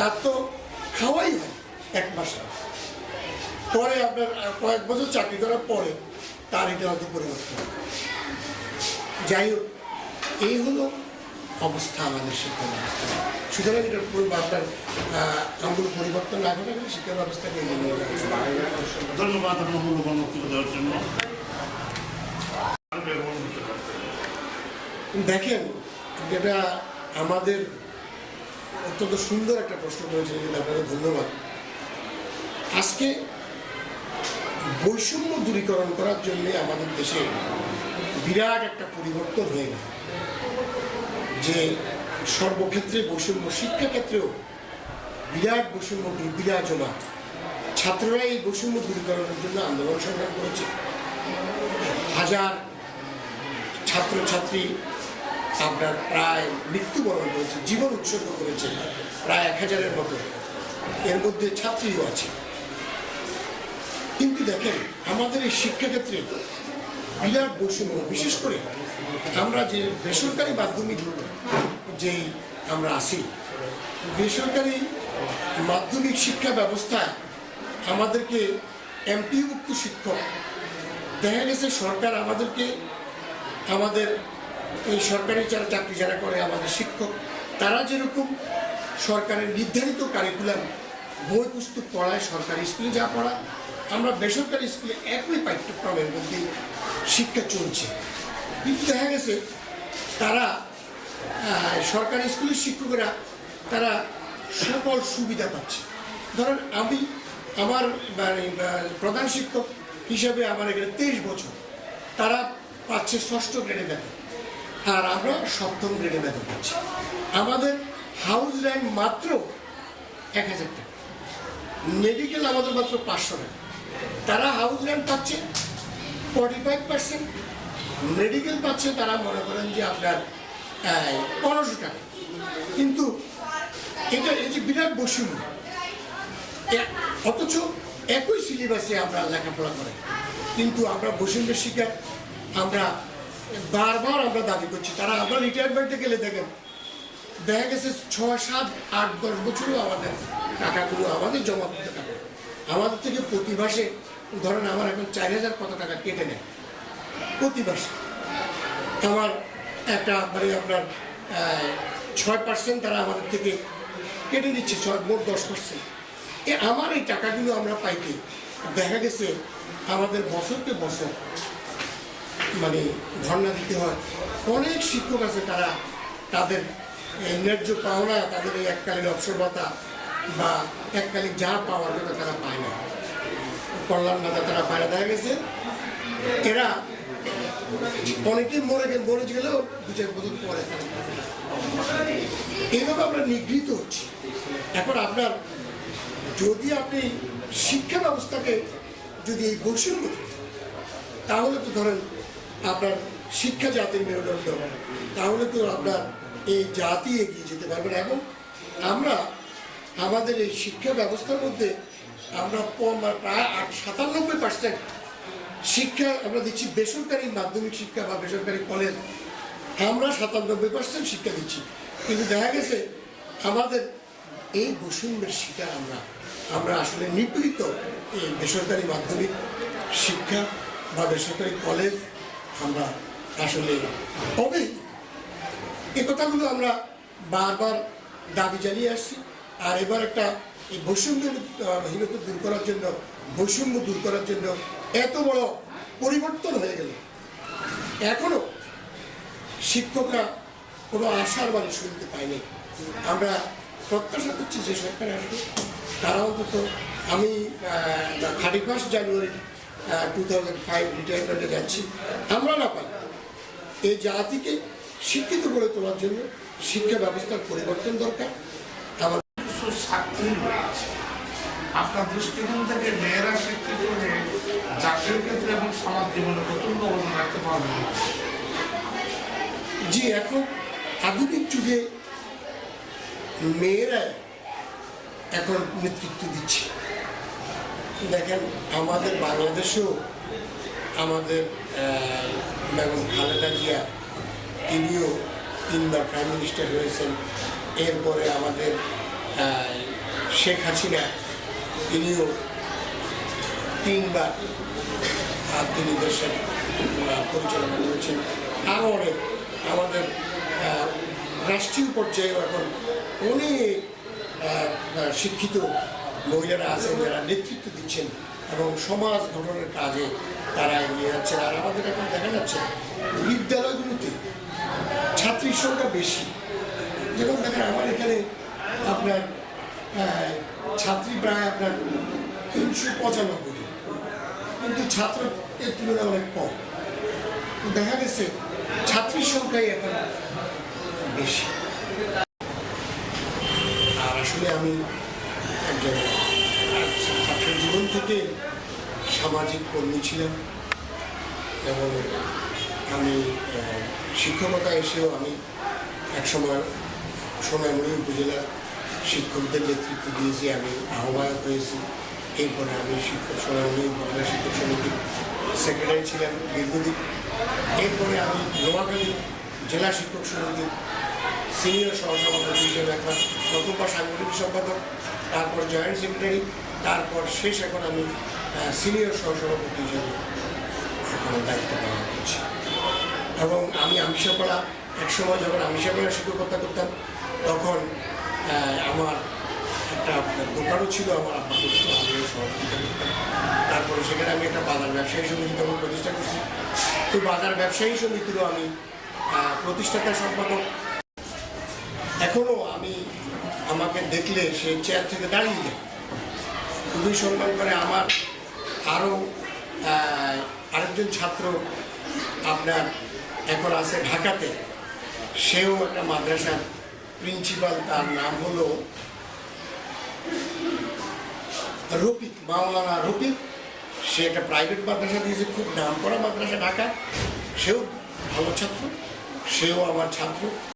তার তো খাওয়াই হয় এক মাসে পরে আপনার কয়েক বছর চাকরি করার পরে তার এটা হয়তো পরিবর্তন। যাই হোক এই হলো অবস্থা আমাদের শিক্ষা ব্যবস্থা সুতরাং এটা পুরো আপনার আমূল পরিবর্তন না ঘটে গেলে শিক্ষা ব্যবস্থাকে এগিয়ে নিয়ে যাবে ধন্যবাদ আপনার মূল্যবান বক্তব্য দেওয়ার জন্য। দেখেন যেটা আমাদের অত্যন্ত সুন্দর একটা প্রশ্ন করেছেন যেটা আপনাকে ধন্যবাদ। আজকে বৈষম্য দূরীকরণ করার জন্য আমাদের দেশে বিরাট একটা পরিবর্তন হয়ে গেল। যে সর্বক্ষেত্রে বৈষম্য, শিক্ষাক্ষেত্রেও বিরাট বৈষম্য বিরাজমান। ছাত্ররা এই বৈষম্য দূরীকরণের জন্য আন্দোলন সংগ্রাম করেছে। হাজার ছাত্রছাত্রী আপনার প্রায় মৃত্যুবরণ করেছে, জীবন উৎসর্গ করেছে প্রায় এক হাজারের মতো। এর মধ্যে ছাত্রীও আছে। কিন্তু দেখেন, আমাদের এই শিক্ষাক্ষেত্রে বিরাট বৈষম্য, বিশেষ করে আমরা যে বেসরকারি মাধ্যমিক যেই আমরা আসি বেসরকারি মাধ্যমিক শিক্ষা ব্যবস্থায় আমাদেরকে এমপিভুক্ত শিক্ষক, দেখা গেছে সরকার আমাদেরকে আমাদের এই সরকারি যারা চাকরি যারা করে আমাদের শিক্ষক তারা যেরকম সরকারের নির্ধারিত কারিকুলাম বই পুস্তক পড়ায় সরকারি স্কুলে যা পড়া আমরা বেসরকারি স্কুলে একই পাঠ্যক্রমের মধ্যে শিক্ষা চলছে। কিন্তু দেখা গেছে তারা সরকারি স্কুলের শিক্ষকেরা তারা সকল সুবিধা পাচ্ছে। ধরেন আমি আমার মানে, প্রধান শিক্ষক হিসাবে আমার এখানে তেইশ বছর তারা পাচ্ছে ষষ্ঠ গ্রেডে বেতন আর আমরা সপ্তম গ্রেডে বেতন পাচ্ছি আমাদের হাউস র্যাঙ্ক মাত্র এক হাজার টাকা। মেডিকেল আমাদের মাত্র পাঁচশো টাকা। তারা হাউস র্যাঙ্ক পাচ্ছে ফর্টি ফাইভ পার্সেন্ট মেডিকেল পাচ্ছে তারা মনে করেন যে আপনার পনেরোশো টাকা। কিন্তু এটা, এই যে বিরাট বৈষম্য অথচ একই সিলেবাসে আমরা লেখাপড়া করি। কিন্তু আমরা বৈষম্যের শিকার, আমরা বারবার আমরা দাবি করছি, তারা আমরা রিটায়ারমেন্টে গেলে দেখেন, দেখা গেছে ছয়, সাত, আট, দশ বছরও আমাদের টাকাগুলো আমাদের জমা করতে টাকা আমাদের থেকে প্রতি মাসে, ধরেন আমার এখন চার হাজার কত টাকা কেটে নেয়, প্রতি মাসে। আমার একটা মানে আপনার ছয় পার্সেন্ট তারা আমাদের থেকে কেটে নিচ্ছে, ছয়, মোট দশ পার্সেন্ট এ আমার এই টাকাগুলো আমরা পাইতে, দেখা গেছে আমাদের বছরকে বছর মানে ধর্ণা দিতে হয়। অনেক শিক্ষক আছে তারা তাদের ন্যায্য পাওনা তাদের এই এককালীন অবসর ভাতা বা এককালীন যা পাওয়ার কথা তারা পায় না। কল্যাণ ভাতা তারা পায় না। দেখা গেছে এরা অনেকেই মরে গে মরে গেলেও দু চার বছর পরে। এইভাবে আমরা নিগৃহীত হচ্ছি। এখন আপনার যদি আপনি শিক্ষা ব্যবস্থাকে যদি এই থাকে, তাহলে তো ধরেন আপনার শিক্ষা জাতির মেরুদণ্ড। তাহলে তো আপনার এই জাতি এগিয়ে যেতে পারবেন এবং আমরা আমাদের এই শিক্ষা ব্যবস্থার মধ্যে আমরা প্রায় আট, সাতানব্বই পার্সেন্ট শিক্ষা আমরা দিচ্ছি বেসরকারি মাধ্যমিক শিক্ষা বা বেসরকারি কলেজ। আমরা সাতানব্বই পার্সেন্ট শিক্ষা দিচ্ছি। কিন্তু দেখা গেছে আমাদের এই বৈষম্যের শিকার আমরা। আমরা আসলে নিপীড়িত এই বেসরকারি মাধ্যমিক শিক্ষা বা বেসরকারি কলেজ আমরা আসলে হবে এই কথাগুলো আমরা বারবার দাবি জানিয়ে আসছি। আর এবার একটা এই বৈষম্য হীনতা দূর করার জন্য, বৈষম্য দূর করার জন্য এত বড় পরিবর্তন হয়ে গেল। এখনও শিক্ষকরা কোনো আশার বাণী শুনতে পাইনি আমরা প্রত্যাশা করছি যে সরকার আসবে। তারা অন্তত আমি thirty first January two thousand five রিটায়ারমেন্টে যাচ্ছি। আমরা না পাই। এই জাতিকে শিক্ষিত করে তোলার জন্য শিক্ষা ব্যবস্থার পরিবর্তন দরকার। আমার রয়েছে। আপনার দৃষ্টিকোণ থেকে মেয়েরা শিক্ষিত হয়ে চাকরির ক্ষেত্রে এবং সমাজ জীবনে প্রচণ্ড অবদান রাখতে পারবে জি এখন আধুনিক যুগে মেয়েরা এখন নেতৃত্ব দিচ্ছে। দেখেন, আমাদের বাংলাদেশেও আমাদের বেগম খালেদা জিয়া, তিনিও তিনবার প্রাইম মিনিস্টার হয়েছেন। এরপরে আমাদের শেখ হাসিনা, তিনিও তিনবার তিনি দেশের পরিচালনা করেছেন। আরও অনেক আমাদের রাষ্ট্রীয় পর্যায়েও এখন অনেক শিক্ষিত মহিলারা আছেন যারা নেতৃত্ব দিচ্ছেন এবং সমাজ গঠনের কাজে তারা এগিয়ে যাচ্ছে আর আমাদের এখন দেখা যাচ্ছে, বিদ্যালয়গুলোতে ছাত্রীর সংখ্যা বেশি। যেমন দেখেন, আমার এখানে আপনার ছাত্রী প্রায় আপনার তিনশো পঁচানব্বই কিন্তু ছাত্র এর তুলনায় অনেক কম। দেখা গেছে, ছাত্রীর সংখ্যাই এখন বেশি আর আসলে আমি একজন ছাত্র থেকে সামাজিক কর্মী ছিলাম এবং আমি শিক্ষকতা এসেও আমি একসময় সোনামুড়ি উপজেলার শিক্ষকদের নেতৃত্ব দিয়েছি আমি আহ্বায়ক হয়েছি, এরপরে আমি শিক্ষক সোনামুড়ি উপজেলা শিক্ষক সমিতির সেক্রেটারি ছিলাম দীর্ঘদিন। এরপরে আমি নোয়াখালী জেলা শিক্ষক সমিতির সিনিয়র সহসভাপতি হিসেবে একবার প্রথমবার সাংগঠনিক সম্পাদক, তারপর জয়েন্ট সেক্রেটারি তারপর শেষ এখন আমি সিনিয়র সহসভাপতি হিসেবে এখন দায়িত্ব পালন করছি। এবং আমি আমিষাপাড়া এক সময় যখন আমিষাপাড়া শিক্ষকতা করতাম, তখন আমার একটা দোকানও ছিল, আমার আব্বা করতো, আমিও সহযোগিতা করতাম। তারপরে সেখানে আমি একটা বাজার ব্যবসায়ী সমিতি তখন প্রতিষ্ঠা করছি। তো বাজার ব্যবসায়ী সমিতিরও আমি প্রতিষ্ঠাতা সম্পাদক। এখনও আমি আমাকে দেখলে সে চেয়ার থেকে দাঁড়িয়ে যায়। খুবই সম্মান করে আমার আরও আরেকজন ছাত্র আপনার এখন আছে ঢাকাতে। সেও একটা মাদ্রাসার প্রিন্সিপাল, তার নাম হলো রফিক, মাওলানা রফিক। সে একটা প্রাইভেট মাদ্রাসা দিয়েছে, খুব নাম করা মাদ্রাসা ঢাকা। সেও ভালো ছাত্র, সেও আমার ছাত্র।